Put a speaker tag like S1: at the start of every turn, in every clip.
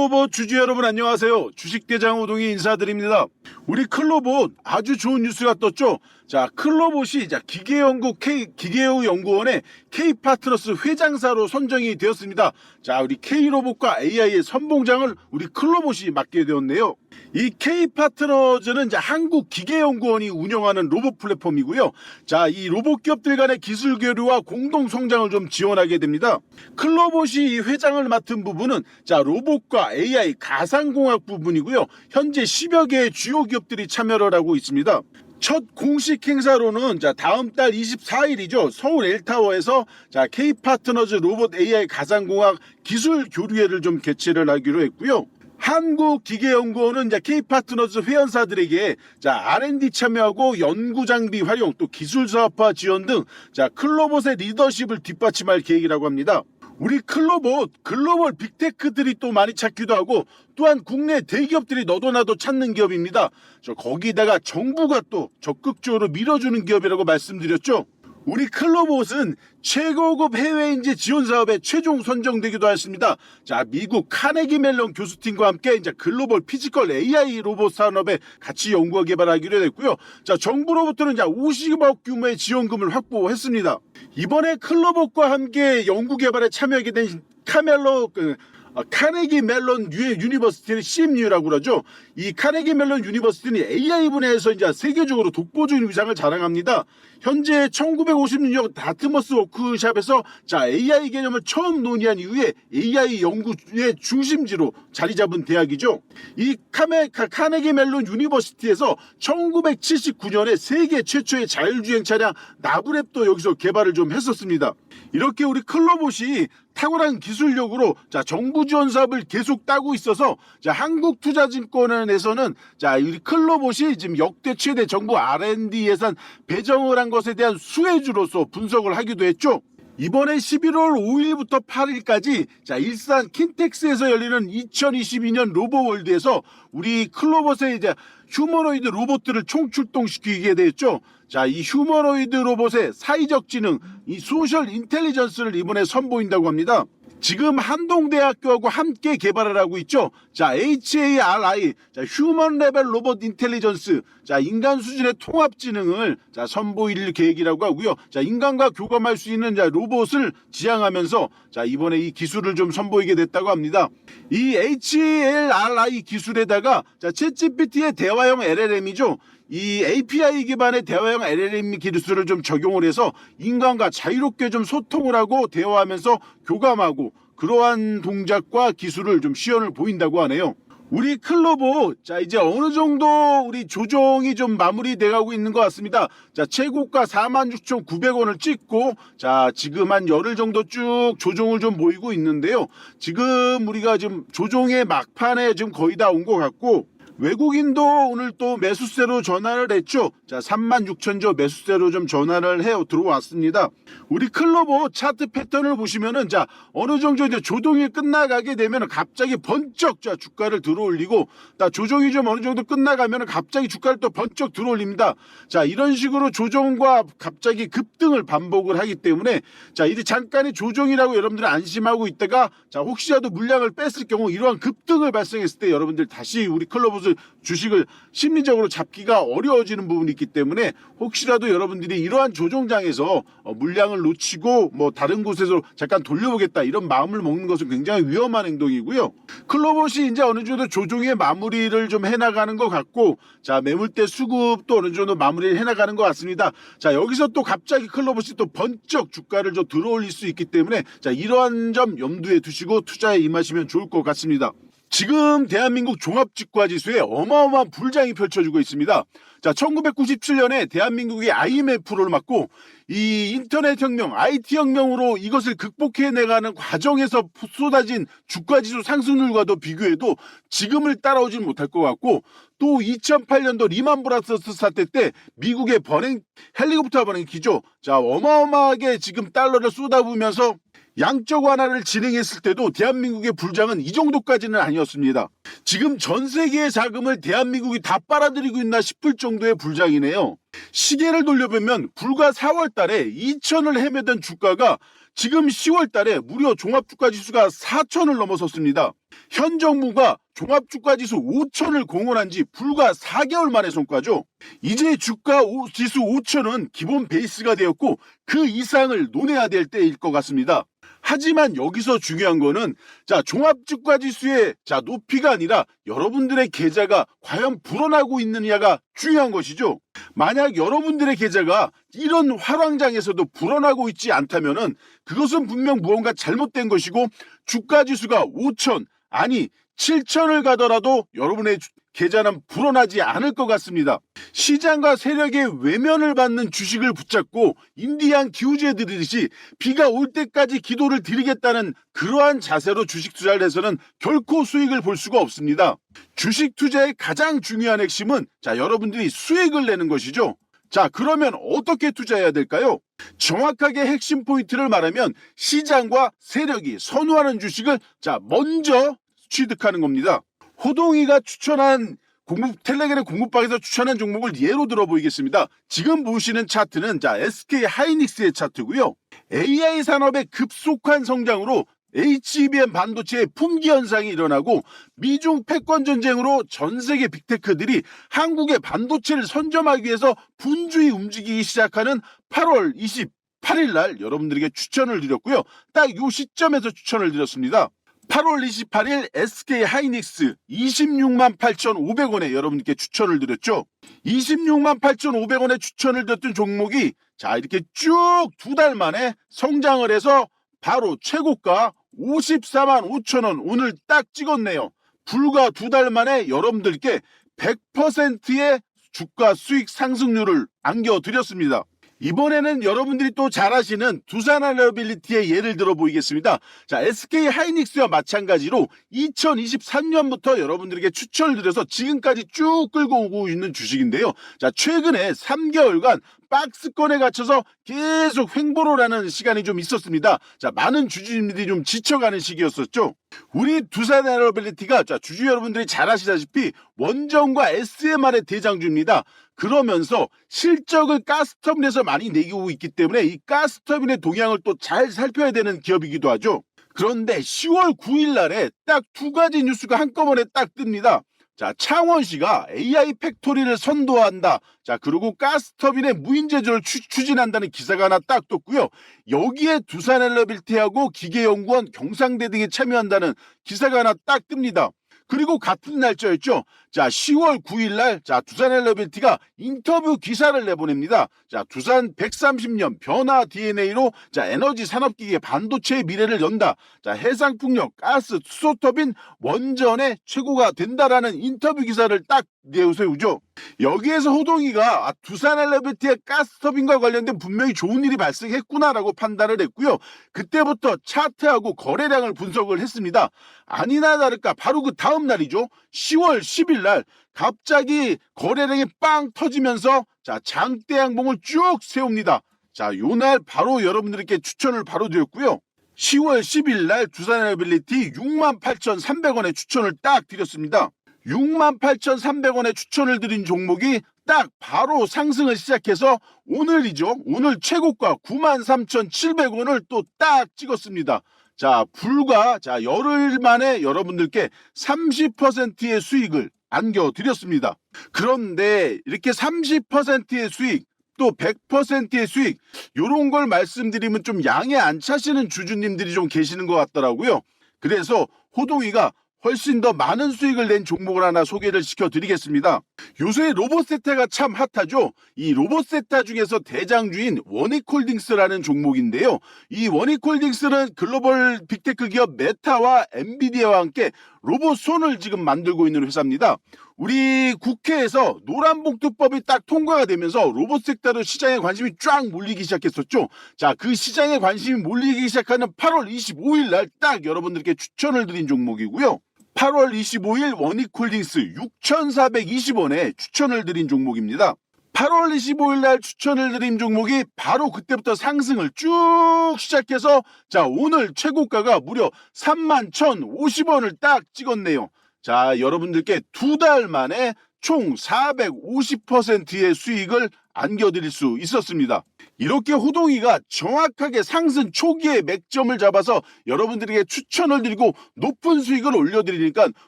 S1: 클로봇 주주 여러분 안녕하세요. 주식대장 호동이 인사드립니다. 우리 클로봇 아주 좋은 뉴스가 떴죠. 자, 클로봇이 자 기계연구 K 기계연구 연구원의 K 파트너스 회장사로 선정이 되었습니다. 자, 우리 K 로봇과 AI의 선봉장을 우리 클로봇이 맡게 되었네요. 이 K 파트너즈는 이제 한국 기계연구원이 운영하는 로봇 플랫폼이고요. 자, 이 로봇 기업들 간의 기술 교류와 공동 성장을 좀 지원하게 됩니다. 클로봇이 이 회장을 맡은 부분은 자, 로봇과 AI 가상공학 부분이고요. 현재 10여 개의 주요 기업들이 참여를 하고 있습니다. 첫 공식 행사로는 자 다음 달 24일이죠 서울 엘타워에서 자 K 파트너즈 로봇 AI 가상공학 기술 교류회를 좀 개최를 하기로 했고요. 한국기계연구원은 이제 K 파트너즈 회원사들에게 자 R&D 참여하고 연구 장비 활용 또 기술 사업화 지원 등 자 클로봇의 리더십을 뒷받침할 계획이라고 합니다. 우리 클로봇 글로벌 빅테크들이 또 많이 찾기도 하고 또한 국내 대기업들이 너도나도 찾는 기업입니다. 저 거기다가 정부가 또 적극적으로 밀어주는 기업이라고 말씀드렸죠. 우리 클로봇은 최고급 해외 인재 지원 사업에 최종 선정되기도 했습니다. 자, 미국 카네기 멜론 교수팀과 함께 이제 글로벌 피지컬 AI 로봇 산업에 같이 연구와 개발하기로 했고요. 자, 정부로부터는 이제 50억 규모의 지원금을 확보했습니다. 이번에 클로봇과 함께 연구 개발에 참여하게 된 카멜로 그, 어, 카네기 멜론 유- 유니버시티는 CMU라고 그러죠. 이 카네기 멜론 유니버시티는 AI 분야에서 이제 세계적으로 독보적인 위상을 자랑합니다. 현재 1956년 다트머스 워크샵에서 자 AI 개념을 처음 논의한 이후에 AI 연구의 중심지로 자리 잡은 대학이죠. 이 카메, 카, 카네기 멜론 유니버시티에서 1979년에 세계 최초의 자율주행 차량 나브랩도 여기서 개발을 좀 했었습니다. 이렇게 우리 클로봇이 탁월한 기술력으로 자 정부 지원 사업을 계속 따고 있어서 자 한국투자증권원에서는 자 우리 클로봇이 지금 역대 최대 정부 R&D 예산 배정을 한 것에 대한 수혜주로서 분석을 하기도 했죠. 이번에 11월 5일부터 8일까지 자 일산 킨텍스에서 열리는 2022년 로보월드에서 우리 클로봇의 이제 휴머노이드 로봇들을 총출동시키게 됐죠. 자, 이 휴머노이드 로봇의 사회적 지능, 이 소셜 인텔리전스를 이번에 선보인다고 합니다. 지금 한동대학교하고 함께 개발을 하고 있죠. 자, HARI, 자, 휴먼 레벨 로봇 인텔리전스, 자, 인간 수준의 통합 지능을 자, 선보일 계획이라고 하고요. 자, 인간과 교감할 수 있는 자, 로봇을 지향하면서 자, 이번에 이 기술을 좀 선보이게 됐다고 합니다. 이 HARI 기술에다가 자, 챗GPT의 대화형 LLM이죠. 이 API 기반의 대화형 LLM 기술을 좀 적용을 해서 인간과 자유롭게 좀 소통을 하고 대화하면서 교감하고 그러한 동작과 기술을 좀 시연을 보인다고 하네요. 우리 클로봇 자 이제 어느 정도 우리 조정이 좀 마무리돼 가고 있는 것 같습니다. 자 최고가 46,900원을 찍고 자 지금 한 열흘 정도 쭉 조정을 좀 보이고 있는데요. 지금 우리가 지금 조정의 막판에 지금 거의 다 온 것 같고 외국인도 오늘 또 매수세로 전환을 했죠. 자, 36,000조 매수세로 좀 전환을 해 들어왔습니다. 우리 클로버 차트 패턴을 보시면은 자, 어느 정도 이제 조정이 끝나가게 되면 갑자기 번쩍 자, 주가를 들어올리고 자, 조정이 좀 어느 정도 끝나가면 갑자기 주가를 또 번쩍 들어올립니다. 자, 이런 식으로 조정과 갑자기 급등을 반복을 하기 때문에 자, 이제 잠깐의 조정이라고 여러분들은 안심하고 있다가 자, 혹시라도 물량을 뺐을 경우 이러한 급등을 발생했을 때 여러분들 다시 우리 클로버 스 주식을 심리적으로 잡기가 어려워지는 부분이 있기 때문에 혹시라도 여러분들이 이러한 조정장에서 어, 물량을 놓치고 뭐 다른 곳에서 잠깐 돌려보겠다 이런 마음을 먹는 것은 굉장히 위험한 행동이고요. 클로봇이 이제 어느 정도 조정의 마무리를 좀 해나가는 것 같고 자 매물대 수급도 어느 정도 마무리를 해나가는 것 같습니다. 자 여기서 또 갑자기 클로봇이 또 번쩍 주가를 좀 들어올릴 수 있기 때문에 자 이러한 점 염두에 두시고 투자에 임하시면 좋을 것 같습니다. 지금 대한민국 종합직과지수에 어마어마한 불장이 펼쳐지고 있습니다. 자, 1997년에 대한민국이 IMF를 맞고 이 인터넷 혁명, IT 혁명으로 이것을 극복해 내가는 과정에서 쏟아진 주가지수 상승률과도 비교해도 지금을 따라오지는 못할 것 같고 또 2008년도 리만 브라더스 사태 때 미국의 번행 헬리콥터 번행 기죠. 자, 어마어마하게 지금 달러를 쏟아부으면서 양적 완화를 진행했을 때도 대한민국의 불장은 이 정도까지는 아니었습니다. 지금 전 세계의 자금을 대한민국이 다 빨아들이고 있나 싶을 정도의 불장이네요. 시계를 돌려보면 불과 4월 달에 2천을 헤매던 주가가 지금 10월 달에 무려 종합주가 지수가 4천을 넘어섰습니다. 현 정부가 종합주가 지수 5천을 공언한 지 불과 4개월 만의 성과죠. 이제 주가 오- 지수 5천은 기본 베이스가 되었고 그 이상을 논해야 될 때일 것 같습니다. 하지만 여기서 중요한 거는 자 종합주가 지수의 자 높이가 아니라 여러분들의 계좌가 과연 불어나고 있느냐가 중요한 것이죠. 만약 여러분들의 계좌가 이런 화랑장에서도 불어나고 있지 않다면은 그것은 분명 무언가 잘못된 것이고 주가 지수가 5천 아니 7천을 가더라도 여러분의 주- 계좌는 불어나지 않을 것 같습니다. 시장과 세력의 외면을 받는 주식을 붙잡고 인디안 기우제 드리듯이 비가 올 때까지 기도를 드리겠다는 그러한 자세로 주식 투자를 해서는 결코 수익을 볼 수가 없습니다. 주식 투자의 가장 중요한 핵심은 자 여러분들이 수익을 내는 것이죠. 자 그러면 어떻게 투자해야 될까요? 정확하게 핵심 포인트를 말하면 시장과 세력이 선호하는 주식을 자 먼저 취득하는 겁니다. 호동이가 추천한 공급 텔레그램 공급방에서 추천한 종목을 예로 들어 보이겠습니다. 지금 보시는 차트는 자 SK 하이닉스의 차트고요. AI 산업의 급속한 성장으로 HBM 반도체의 품귀 현상이 일어나고 미중 패권 전쟁으로 전 세계 빅테크들이 한국의 반도체를 선점하기 위해서 분주히 움직이기 시작하는 8월 28일 날 여러분들에게 추천을 드렸고요. 딱이 시점에서 추천을 드렸습니다. 8월 28일 SK 하이닉스 26만 8,500원에 여러분께 추천을 드렸죠. 26만 8,500원에 추천을 드렸던 종목이 자 이렇게 쭉 두 달 만에 성장을 해서 바로 최고가 54만 5천 원 오늘 딱 찍었네요. 불과 두 달 만에 여러분들께 100%의 주가 수익 상승률을 안겨드렸습니다. 이번에는 여러분들이 또 잘 아시는 두산 알러빌리티의 예를 들어 보이겠습니다. 자, SK 하이닉스와 마찬가지로 2023년부터 여러분들에게 추천을 드려서 지금까지 쭉 끌고 오고 있는 주식인데요. 자, 최근에 3개월간 박스권에 갇혀서 계속 횡보를 하는 시간이 좀 있었습니다. 자, 많은 주주님들이 좀 지쳐가는 시기였었죠. 우리 두산 에너빌리티가 자, 주주 여러분들이 잘 아시다시피 원정과 SMR의 대장주입니다. 그러면서 실적을 가스터빈에서 많이 내기고 있기 때문에 이 가스터빈의 동향을 또 잘 살펴야 되는 기업이기도 하죠. 그런데 10월 9일 날에 딱 두 가지 뉴스가 한꺼번에 딱 뜹니다. 자, 창원시가 AI 팩토리를 선도한다. 자, 그리고 가스터빈의 무인 제조를 추, 추진한다는 기사가 하나 딱 떴고요. 여기에 두산 엘러빌티하고 기계연구원 경상대 등이 참여한다는 기사가 하나 딱 뜹니다. 그리고 같은 날짜였죠. 자, 10월 9일 날, 자, 두산 엘러빌티가 인터뷰 기사를 내보냅니다. 자, 두산 130년 변화 DNA로, 자, 에너지 산업기계 반도체의 미래를 연다. 자, 해상풍력, 가스, 수소터빈, 원전의 최고가 된다라는 인터뷰 기사를 딱 내세우죠. 여기에서 호동이가 아, 두산 엘러빌티의 가스터빈과 관련된 분명히 좋은 일이 발생했구나라고 판단을 했고요. 그때부터 차트하고 거래량을 분석을 했습니다. 아니나 다를까 바로 그 다음 날이죠. 10월 10일 날 갑자기 거래량이 빵 터지면서 자 장대 양봉을 쭉 세웁니다. 자, 요날 바로 여러분들께 추천을 바로 드렸고요. 10월 10일 날 두산 에너빌리티 68,300원에 추천을 딱 드렸습니다. 68,300원에 추천을 드린 종목이 딱 바로 상승을 시작해서 오늘이죠. 오늘 최고가 93,700원을 또 딱 찍었습니다. 자, 불과 자, 열흘 만에 여러분들께 30%의 수익을 안겨드렸습니다. 그런데 이렇게 30%의 수익 또 100%의 수익 요런 걸 말씀드리면 좀 양에 안 차시는 주주님들이 좀 계시는 것 같더라고요. 그래서 호동이가 훨씬 더 많은 수익을 낸 종목을 하나 소개를 시켜드리겠습니다. 요새 로봇세타가 참 핫하죠. 이 로봇세타 중에서 대장주인 원익홀딩스라는 종목인데요. 이 원익홀딩스는 글로벌 빅테크 기업 메타와 엔비디아와 함께 로봇 손을 지금 만들고 있는 회사입니다. 우리 국회에서 노란봉투법이 딱 통과가 되면서 로봇 섹터로 시장에 관심이 쫙 몰리기 시작했었죠. 자, 그 시장에 관심이 몰리기 시작하는 8월 25일 날 딱 여러분들께 추천을 드린 종목이고요. 8월 25일 원익홀딩스 6,420원에 추천을 드린 종목입니다. 8월 25일 날 추천을 드린 종목이 바로 그때부터 상승을 쭉 시작해서 자 오늘 최고가가 무려 31,050원을 딱 찍었네요. 자 여러분들께 두 달 만에 총 450%의 수익을 안겨드릴 수 있었습니다. 이렇게 호동이가 정확하게 상승 초기에 맥점을 잡아서 여러분들에게 추천을 드리고 높은 수익을 올려드리니까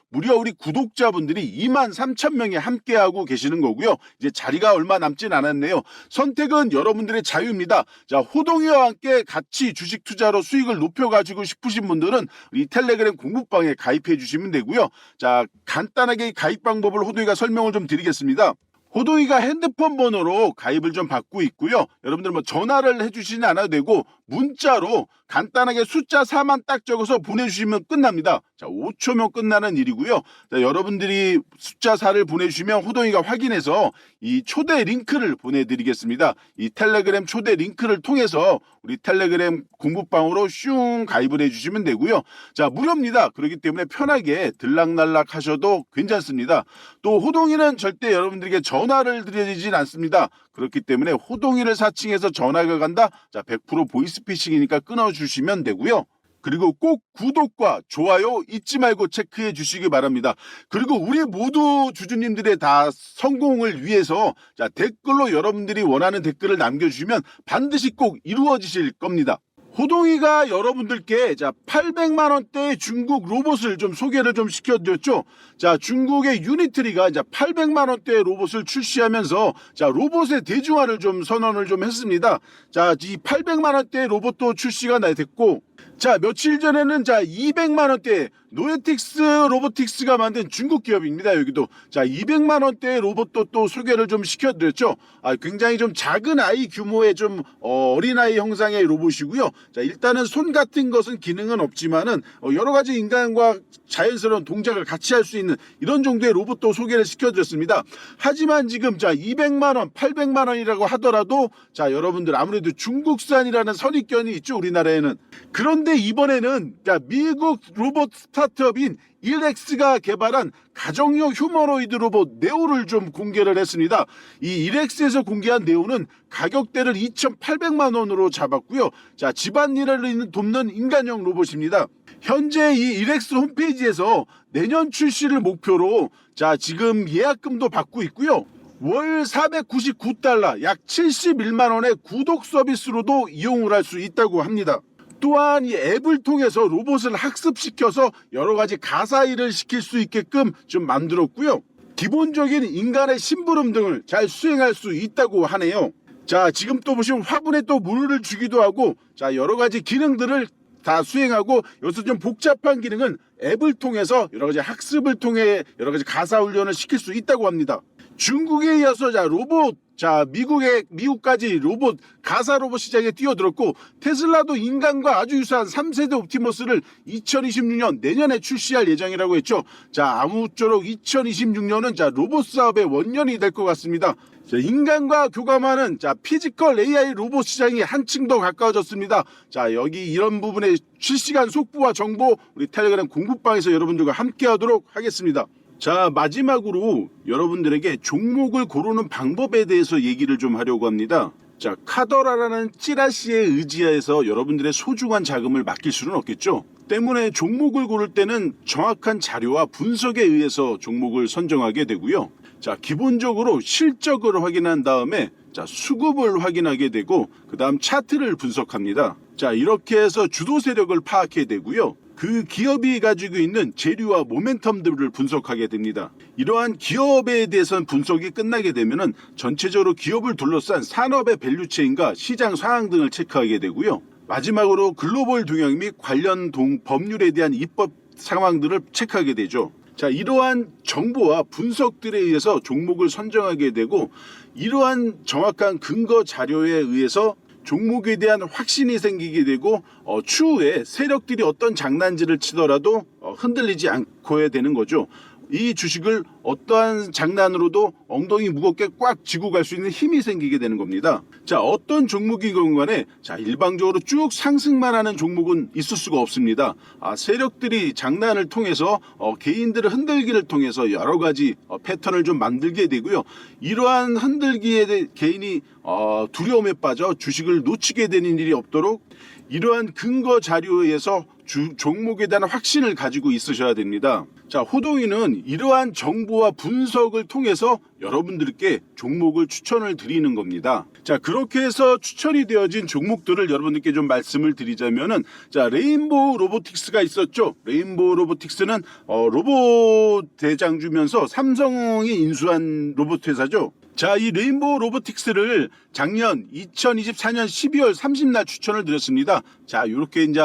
S1: 무려 우리 구독자분들이 2만 3천 명이 함께하고 계시는 거고요. 이제 자리가 얼마 남진 않았네요. 선택은 여러분들의 자유입니다. 자, 호동이와 함께 같이 주식 투자로 수익을 높여가지고 싶으신 분들은 이 텔레그램 공부방에 가입해 주시면 되고요. 자, 간단하게 이 가입 방법을 호동이가 설명을 좀 드리겠습니다. 호동이가 핸드폰 번호로 가입을 좀 받고 있고요. 여러분들 뭐 전화를 해주시진 않아도 되고 문자로 간단하게 숫자 4만 딱 적어서 보내주시면 끝납니다. 자, 5초면 끝나는 일이고요. 자, 여러분들이 숫자 4를 보내주시면 호동이가 확인해서 이 초대 링크를 보내드리겠습니다. 이 텔레그램 초대 링크를 통해서 우리 텔레그램 공부방으로 슝 가입을 해주시면 되고요. 자, 무료입니다. 그렇기 때문에 편하게 들락날락 하셔도 괜찮습니다. 또 호동이는 절대 여러분들에게 전화를 드리진 않습니다. 그렇기 때문에 호동이를 사칭해서 전화가 간다? 자, 100% 보이스피싱이니까 끊어주시면 되고요. 그리고 꼭 구독과 좋아요 잊지 말고 체크해 주시기 바랍니다. 그리고 우리 모두 주주님들의 다 성공을 위해서 자, 댓글로 여러분들이 원하는 댓글을 남겨주시면 반드시 꼭 이루어지실 겁니다. 호동이가 여러분들께 자 800만 원대의 중국 로봇을 좀 소개를 좀 시켜드렸죠. 자 중국의 유니트리가 이제 800만 원대의 로봇을 출시하면서 자 로봇의 대중화를 좀 선언을 좀 했습니다. 자이 800만 원대의 로봇도 출시가 나 됐고 자 며칠 전에는 자 200만 원대 노에틱스 로보틱스가 만든 중국 기업입니다. 여기도 자 200만 원대의 로봇도 또 소개를 좀 시켜 드렸죠. 아 굉장히 좀 작은 아이 규모의 좀 어, 어린아이 형상의 로봇이고요. 자 일단은 손 같은 것은 기능은 없지만은 어, 여러 가지 인간과 자연스러운 동작을 같이 할 수 있는 이런 정도의 로봇도 소개를 시켜 드렸습니다. 하지만 지금 자 200만 원, 800만 원이라고 하더라도 자 여러분들 아무래도 중국산이라는 선입견이 있죠 우리나라에는. 그런데 이번에는 자 미국 로봇 스타트업인 일렉스가 개발한 가정용 휴머노이드 로봇 네오를 좀 공개를 했습니다. 이 일렉스에서 공개한 네오는 가격대를 2,800만 원으로 잡았고요. 자, 집안일을 돕는 인간형 로봇입니다. 현재 이 일렉스 홈페이지에서 내년 출시를 목표로 자, 지금 예약금도 받고 있고요. 월 499달러 약 71만 원의 구독 서비스로도 이용을 할 수 있다고 합니다. 또한 이 앱을 통해서 로봇을 학습시켜서 여러 가지 가사 일을 시킬 수 있게끔 좀 만들었고요. 기본적인 인간의 심부름 등을 잘 수행할 수 있다고 하네요. 자, 지금 또 보시면 화분에 또 물을 주기도 하고, 자, 여러 가지 기능들을 다 수행하고, 여기서 좀 복잡한 기능은 앱을 통해서 여러 가지 학습을 통해 여러 가지 가사 훈련을 시킬 수 있다고 합니다. 중국에 이어서 자 로봇 자 미국의 미국까지 로봇 가사 로봇 시장에 뛰어들었고 테슬라도 인간과 아주 유사한 3세대 옵티머스를 2026년 내년에 출시할 예정이라고 했죠. 자 아무쪼록 2026년은 자 로봇 사업의 원년이 될 것 같습니다. 자, 인간과 교감하는 자 피지컬 AI 로봇 시장이 한층 더 가까워졌습니다. 자 여기 이런 부분의 실시간 속보와 정보 우리 텔레그램 공부방에서 여러분들과 함께하도록 하겠습니다. 자 마지막으로 여러분들에게 종목을 고르는 방법에 대해서 얘기를 좀 하려고 합니다. 자 카더라라는 찌라시에 의지하여서 여러분들의 소중한 자금을 맡길 수는 없겠죠. 때문에 종목을 고를 때는 정확한 자료와 분석에 의해서 종목을 선정하게 되고요. 자 기본적으로 실적을 확인한 다음에 자 수급을 확인하게 되고 그 다음 차트를 분석합니다. 자 이렇게 해서 주도 세력을 파악해야 되고요. 그 기업이 가지고 있는 재료와 모멘텀들을 분석하게 됩니다. 이러한 기업에 대해서는 분석이 끝나게 되면은 전체적으로 기업을 둘러싼 산업의 밸류체인과 시장 상황 등을 체크하게 되고요. 마지막으로 글로벌 동향 및 관련 동 법률에 대한 입법 상황들을 체크하게 되죠. 자, 이러한 정보와 분석들에 의해서 종목을 선정하게 되고 이러한 정확한 근거 자료에 의해서 종목에 대한 확신이 생기게 되고 어, 추후에 세력들이 어떤 장난질을 치더라도 어, 흔들리지 않고 해야 되는 거죠. 이 주식을 어떠한 장난으로도 엉덩이 무겁게 꽉 쥐고 갈 수 있는 힘이 생기게 되는 겁니다. 자, 어떤 종목이건 간에 자, 일방적으로 쭉 상승만 하는 종목은 있을 수가 없습니다. 아, 세력들이 장난을 통해서 어, 개인들을 흔들기를 통해서 여러 가지 어, 패턴을 좀 만들게 되고요. 이러한 흔들기에 대해 개인이 어, 두려움에 빠져 주식을 놓치게 되는 일이 없도록 이러한 근거 자료에 의해서 주, 종목에 대한 확신을 가지고 있으셔야 됩니다. 자, 호동이는 이러한 정보와 분석을 통해서 여러분들께 종목을 추천을 드리는 겁니다. 자, 그렇게 해서 추천이 되어진 종목들을 여러분들께 좀 말씀을 드리자면은 자, 레인보우 로보틱스가 있었죠. 레인보우 로보틱스는 어, 로봇 대장주면서 삼성이 인수한 로봇 회사죠. 자, 이 레인보우 로보틱스를 작년 2024년 12월 30날 추천을 드렸습니다. 자, 이렇게 이제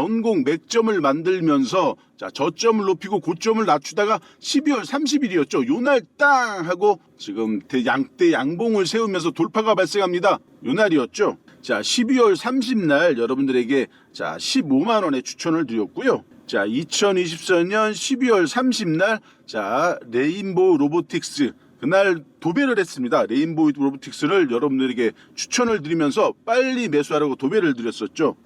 S1: 변공 맥점을 만들면서 자, 저점을 높이고 고점을 낮추다가 12월 30일이었죠. 요날 땅 하고 지금 대- 양대 양봉을 세우면서 돌파가 발생합니다. 요날이었죠. 자, 12월 30날 여러분들에게 자, 15만 원에 추천을 드렸고요. 자, 2024년 12월 30날 자, 레인보우 로보틱스 그날 도배를 했습니다. 레인보우 로보틱스를 여러분들에게 추천을 드리면서 빨리 매수하라고 도배를 드렸었죠.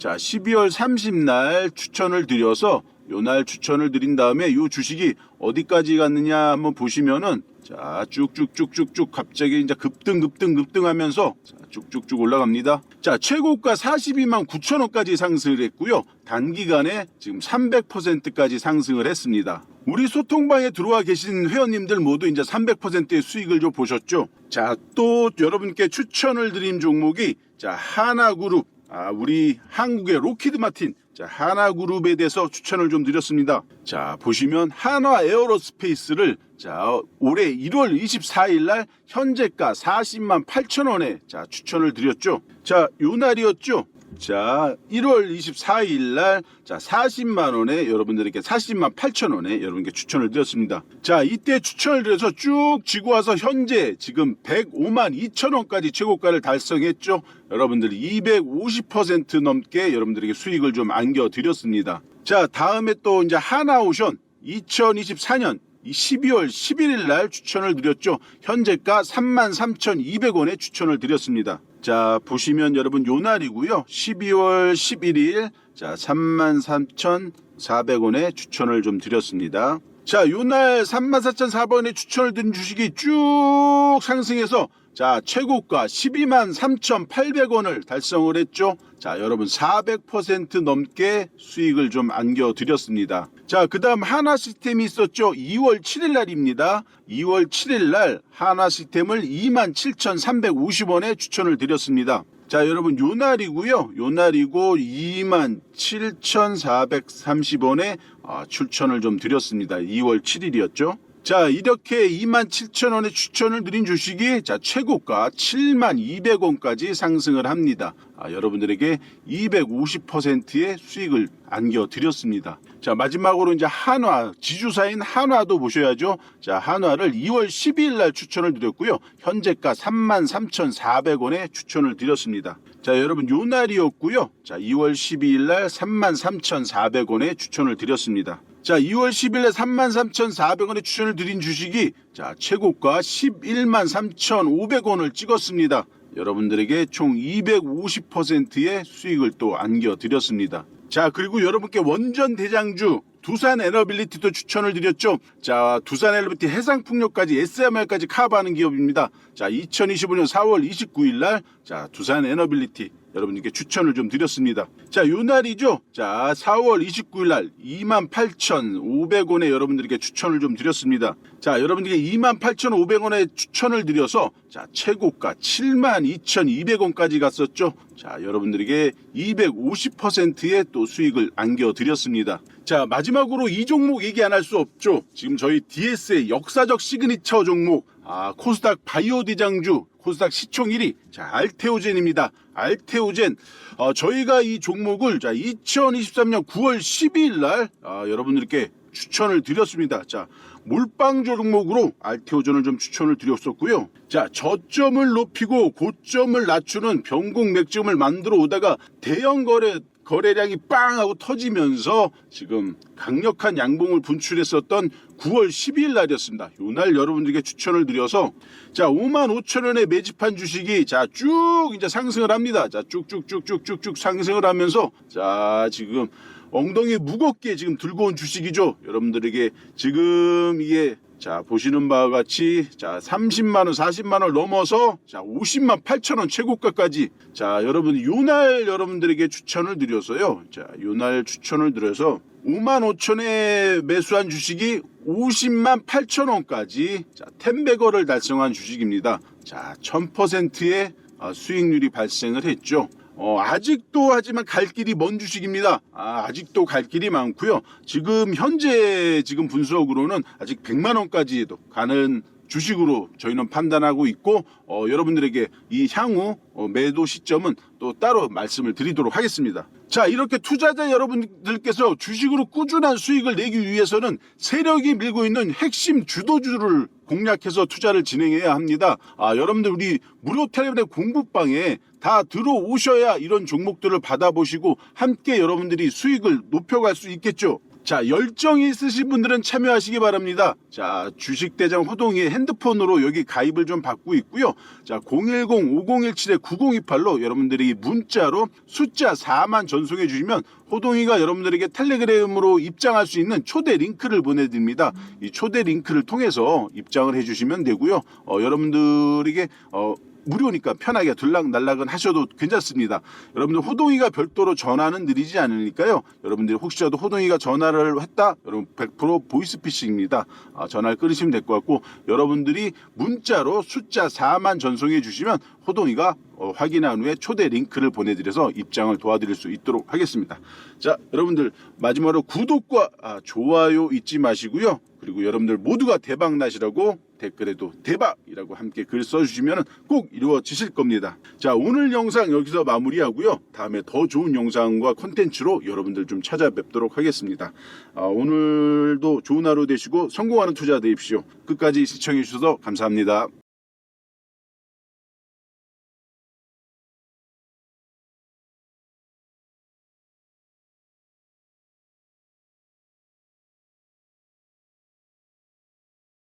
S1: 자, 12월 30날 추천을 드려서 요 날 추천을 드린 다음에 요 주식이 어디까지 갔느냐 한번 보시면은 자, 쭉쭉쭉쭉쭉 갑자기 이제 급등 급등 급등하면서 자, 쭉쭉쭉 올라갑니다. 자, 최고가 42만 9천 원까지 상승을 했고요. 단기간에 지금 300%까지 상승을 했습니다. 우리 소통방에 들어와 계신 회원님들 모두 이제 300%의 수익을 좀 보셨죠? 자, 또 여러분께 추천을 드린 종목이 자, 하나그룹 아, 우리 한국의 로키드 마틴 자, 하나 그룹에 대해서 추천을 좀 드렸습니다. 자, 보시면 한화 에어로스페이스를 자, 올해 1월 24일 날 현재가 40만 8천 원에 자, 추천을 드렸죠. 자, 요 날이었죠. 자, 1월 24일 날 자, 40만 원에 여러분들에게 40만 8천 원에 여러분께 추천을 드렸습니다. 자, 이때 추천을 드려서 쭉 지고 와서 현재 지금 105만 2천 원까지 최고가를 달성했죠. 여러분들이 250% 넘게 여러분들에게 수익을 좀 안겨 드렸습니다. 자, 다음에 또 이제 하나오션 2024년 이 12월 11일 날 추천을 드렸죠. 현재가 33,200원에 추천을 드렸습니다. 자, 보시면 여러분 요 날이고요. 12월 11일 자, 33,400원에 추천을 좀 드렸습니다. 자, 요 날 34,400원에 추천을 드린 주식이 쭉 상승해서 자, 최고가 12만 3,800원을 달성을 했죠. 자, 여러분 400% 넘게 수익을 좀 안겨 드렸습니다. 자, 그 다음 하나 시스템이 있었죠. 2월 7일 날입니다. 2월 7일 날 하나 시스템을 27,350원에 추천을 드렸습니다. 자, 여러분 요 날이고요. 요 날이고 27,430원에 아, 추천을 좀 드렸습니다. 2월 7일이었죠. 자, 이렇게 27,000원에 추천을 드린 주식이 자, 최고가 72,200원까지 상승을 합니다. 아, 여러분들에게 250%의 수익을 안겨 드렸습니다. 자, 마지막으로 이제 한화, 지주사인 한화도 보셔야죠. 자, 한화를 2월 12일 날 추천을 드렸고요. 현재가 33,400원에 추천을 드렸습니다. 자, 여러분 요 날이었고요. 자, 2월 12일 날 33,400원에 추천을 드렸습니다. 자, 2월 10일에 33,400원에 추천을 드린 주식이 자, 최고가 11만 3,500원을 찍었습니다. 여러분들에게 총 250%의 수익을 또 안겨 드렸습니다. 자, 그리고 여러분께 원전 대장주 두산 에너빌리티도 추천을 드렸죠. 자, 두산 에너빌리티 해상풍력까지 SMR까지 커버하는 기업입니다. 자, 2025년 4월 29일 날 자, 두산 에너빌리티 여러분께 추천을 좀 드렸습니다. 자, 요 날이죠. 자, 4월 29일 날 28,500원에 여러분들에게 추천을 좀 드렸습니다. 자, 여러분들에게 28,500원에 추천을 드려서 자, 최고가 72,200원까지 갔었죠. 자, 여러분들에게 250%의 또 수익을 안겨 드렸습니다. 자, 마지막으로 이 종목 얘기 안 할 수 없죠. 지금 저희 DS의 역사적 시그니처 종목 아, 코스닥 바이오 대장주 코스닥 시총 1위 자 알테오젠입니다. 알테오젠 어, 저희가 이 종목을 자 2023년 9월 12일 날 아, 여러분들께 추천을 드렸습니다. 자 몰빵 종목으로 알테오젠을 좀 추천을 드렸었고요. 자 저점을 높이고 고점을 낮추는 변곡 맥점을 만들어 오다가 대형 거래 거래량이 빵 하고 터지면서 지금 강력한 양봉을 분출했었던 9월 12일 날이었습니다. 요날 여러분들에게 추천을 드려서 자 5만 5천 원에 매집한 주식이 자 쭉 이제 상승을 합니다. 자 쭉쭉쭉쭉쭉쭉 상승을 하면서 자 지금 엉덩이 무겁게 지금 들고 온 주식이죠. 여러분들에게 지금 이게 자 보시는 바와 같이 자 30만 원, 40만 원 넘어서 자 50만 8천 원 최고가까지 자 여러분 요날 여러분들에게 추천을 드려서요. 자 요날 추천을 드려서 5만 5천에 매수한 주식이 50만 8천 원까지 자 텐베거를 달성한 주식입니다. 자 1000%의 아, 수익률이 발생을 했죠. 어, 아직도 하지만 갈 길이 먼 주식입니다. 아, 아직도 갈 길이 많고요. 지금 현재 지금 분석으로는 아직 100만 원까지도 가는 주식으로 저희는 판단하고 있고 어, 여러분들에게 이 향후 어, 매도 시점은 또 따로 말씀을 드리도록 하겠습니다. 자 이렇게 투자자 여러분들께서 주식으로 꾸준한 수익을 내기 위해서는 세력이 밀고 있는 핵심 주도주를 공략해서 투자를 진행해야 합니다. 아 여러분들 우리 무료 텔레비전 공부방에 다 들어오셔야 이런 종목들을 받아보시고 함께 여러분들이 수익을 높여갈 수 있겠죠. 자, 열정이 있으신 분들은 참여하시기 바랍니다. 자, 주식대장 호동이의 핸드폰으로 여기 가입을 좀 받고 있고요. 자, 010-5017-9028로 여러분들이 문자로 숫자 4만 전송해 주시면 호동이가 여러분들에게 텔레그램으로 입장할 수 있는 초대 링크를 보내드립니다. 이 초대 링크를 통해서 입장을 해주시면 되고요. 어, 여러분들에게 어, 무료니까 편하게 들락날락은 하셔도 괜찮습니다. 여러분들 호동이가 별도로 전화는 드리지 않으니까요. 여러분들이 혹시라도 호동이가 전화를 했다? 여러분 100% 보이스피싱입니다. 아, 전화를 끊으시면 될 것 같고 여러분들이 문자로 숫자 4만 전송해 주시면 호동이가 어, 확인한 후에 초대 링크를 보내드려서 입장을 도와드릴 수 있도록 하겠습니다. 자, 여러분들 마지막으로 구독과 아, 좋아요 잊지 마시고요. 그리고 여러분들 모두가 대박 나시라고 댓글에도 대박이라고 함께 글 써주시면 꼭 이루어지실 겁니다. 자, 오늘 영상 여기서 마무리하고요. 다음에 더 좋은 영상과 콘텐츠로 여러분들 좀 찾아뵙도록 하겠습니다. 아, 오늘도 좋은 하루 되시고 성공하는 투자 되십시오. 끝까지 시청해 주셔서 감사합니다.